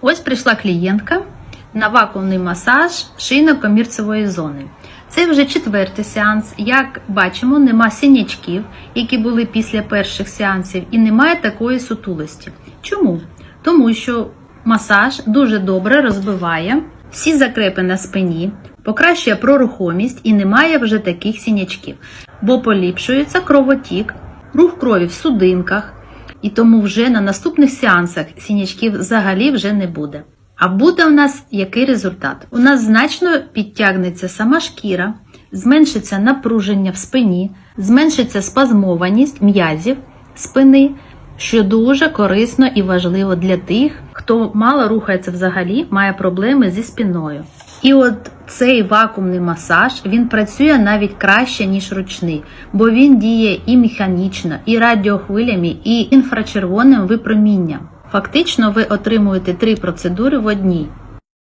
Ось прийшла клієнтка на вакуумний масаж шийно-комірцевої зони. Це вже четвертий сеанс. Як бачимо, нема синячків, які були після перших сеансів, і немає такої сутулості. Чому? Тому що масаж дуже добре розбиває всі закрепи на спині, покращує прорухомість і немає вже таких синячків, бо поліпшується кровотік, рух крові в судинках, і тому вже на наступних сеансах синячків взагалі вже не буде. А буде у нас який результат? У нас значно підтягнеться сама шкіра, зменшиться напруження в спині, зменшиться спазмованість м'язів спини, що дуже корисно і важливо для тих, хто мало рухається взагалі, має проблеми зі спиною. І от цей вакуумний масаж він працює навіть краще, ніж ручний, бо він діє і механічно, і радіохвилями, і інфрачервоним випромінням. Фактично, ви отримуєте три процедури в одній.